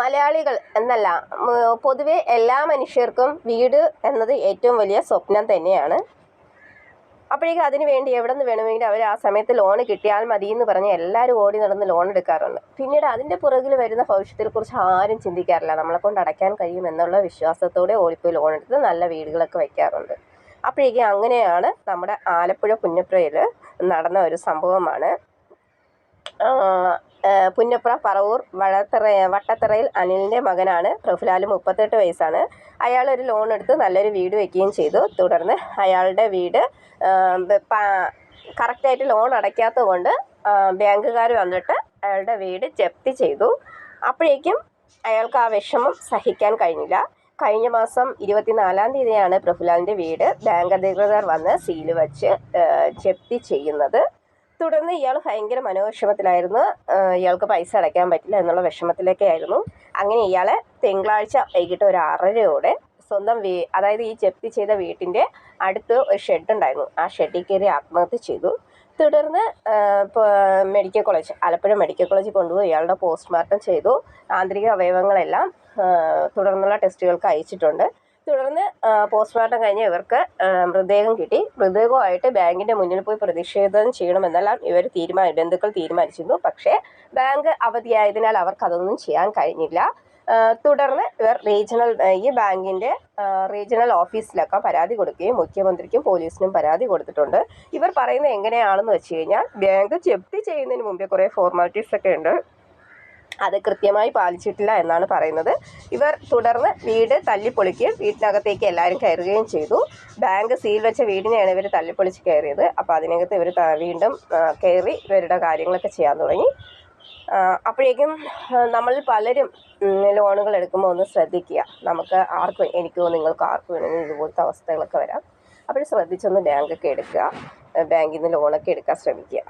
മലയാളികൾ എന്നല്ല പൊതുവെ എല്ലാ മനുഷ്യർക്കും വീട് എന്നത് ഏറ്റവും വലിയ സ്വപ്നം തന്നെയാണ്. അപ്പോഴേക്കും അതിന് വേണ്ടി എവിടെ നിന്ന് വേണമെങ്കിലും അവർ ആ സമയത്ത് ലോൺ കിട്ടിയാൽ മതി എന്ന് പറഞ്ഞ് എല്ലാവരും ഓടി നടന്ന് ലോൺ എടുക്കാറുണ്ട്. പിന്നീട് അതിന്റെ പുറകിൽ വരുന്ന ഭവിഷ്യത്തെക്കുറിച്ച് ആരും ചിന്തിക്കാറില്ല. നമ്മളെ കൊണ്ട് അടയ്ക്കാൻ കഴിയും എന്നുള്ള വിശ്വാസത്തോടെ ഓടിപ്പോയി ലോൺ എടുത്ത് നല്ല വീടുകളൊക്കെ വയ്ക്കാറുണ്ട് അപ്പോഴേക്കും അങ്ങനെയാണ് നമ്മുടെ ആലപ്പുഴ പുന്നപ്പുഴയിൽ നടന്ന ഒരു സംഭവമാണ്. പുന്നപ്ര പറവൂർ വളത്തറ വട്ടത്തറയിൽ അനിലിന്റെ മകനാണ്. പ്രഫുലാൽ മുപ്പത്തെട്ട് വയസ്സാണ്. അയാൾ ഒരു ലോൺ എടുത്ത് നല്ലൊരു വീട് വയ്ക്കുകയും ചെയ്തു. തുടർന്ന് അയാളുടെ വീട് കറക്റ്റായിട്ട് ലോൺ അടയ്ക്കാത്തത് കൊണ്ട് ബാങ്കുകാർ വന്നിട്ട് അയാളുടെ വീട് ജപ്തി ചെയ്തു. അപ്പോഴേക്കും അയാൾക്ക് ആ വിഷമം സഹിക്കാൻ കഴിഞ്ഞില്ല. കഴിഞ്ഞ മാസം ഇരുപത്തിനാലാം തീയതിയാണ് പ്രഫുലാലിന്റെ വീട്. ബാങ്ക് അധികൃതർ വന്ന് സീൽ വച്ച് ജപ്തി ചെയ്യുന്നത്. തുടർന്ന് ഇയാൾ ഭയങ്കര മനോവിഷമത്തിലായിരുന്നു. ഇയാൾക്ക് പൈസ അടയ്ക്കാൻ പറ്റില്ല എന്നുള്ള വിഷമത്തിലൊക്കെ ആയിരുന്നു അങ്ങനെ ഇയാളെ തിങ്കളാഴ്ച വൈകിട്ട് ഒരു ആറരയോടെ സ്വന്തം വീ അതായത് ഈ ജപ്തി ചെയ്ത വീട്ടിന്റെ അടുത്ത് ഒരു ഷെഡ് ഉണ്ടായിരുന്നു. ആ ഷെഡിൽ കയറി ആത്മഹത്യ ചെയ്തു. തുടർന്ന് മെഡിക്കൽ കോളേജ് ആലപ്പുഴ മെഡിക്കൽ കോളേജിൽ കൊണ്ടുപോയി ഇയാളുടെ പോസ്റ്റ്മോർട്ടം ചെയ്തു. ആന്തരിക അവയവങ്ങളെല്ലാം തുടർന്നുള്ള ടെസ്റ്റുകൾക്ക് അയച്ചിട്ടുണ്ട്. തുടർന്ന് പോസ്റ്റ്മോർട്ടം കഴിഞ്ഞ് ഇവർക്ക് മൃതദേഹം കിട്ടി. മൃതദേഹമായിട്ട് ബാങ്കിന്റെ മുന്നിൽ പോയി പ്രതിഷേധം ചെയ്യണമെന്നെല്ലാം ഇവർ തീരുമാനം ബന്ധുക്കൾ തീരുമാനിച്ചിരുന്നു. പക്ഷേ ബാങ്ക് അവധിയായതിനാൽ അവർക്ക് അതൊന്നും ചെയ്യാൻ കഴിഞ്ഞില്ല. തുടർന്ന് ഇവർ റീജിയണൽ ഈ ബാങ്കിന്റെ റീജിയണൽ ഓഫീസിലൊക്കെ പരാതി കൊടുക്കുകയും മുഖ്യമന്ത്രിക്കും പോലീസിനും പരാതി കൊടുത്തിട്ടുണ്ട്. ഇവർ പറയുന്നത് എങ്ങനെയാണെന്ന് വെച്ച് കഴിഞ്ഞാൽ ബാങ്ക് ജപ്തി ചെയ്യുന്നതിന് മുമ്പേ കുറേ ഫോർമാലിറ്റീസ് ഒക്കെ ഉണ്ട്. അത് കൃത്യമായി പാലിച്ചിട്ടില്ല എന്നാണ് പറയുന്നത്. ഇവർ തുടർന്ന് വീട് തല്ലിപ്പൊളിക്കുകയും വീട്ടിനകത്തേക്ക് എല്ലാവരും കയറുകയും ചെയ്തു. ബാങ്ക് സീൽ വെച്ച വീടിനെയാണ് ഇവർ തല്ലിപ്പൊളിച്ച് കയറിയത്. അപ്പോൾ അതിനകത്ത് ഇവർ വീണ്ടും കയറി ഇവരുടെ കാര്യങ്ങളൊക്കെ ചെയ്യാൻ തുടങ്ങി. അപ്പോഴേക്കും നമ്മൾ പലരും ലോണുകൾ എടുക്കുമ്പോൾ ഒന്ന് ശ്രദ്ധിക്കുക. നമുക്ക് ആർക്കും എനിക്കോ നിങ്ങൾക്കോ ആർക്കും വേണമെങ്കിലും ഇതുപോലത്തെ അവസ്ഥകളൊക്കെ വരാം. അപ്പോൾ ശ്രദ്ധിച്ചൊന്ന് ബാങ്കൊക്കെ എടുക്കുക. ബാങ്കിൽ നിന്ന് ലോണൊക്കെ എടുക്കാൻ ശ്രമിക്കുക.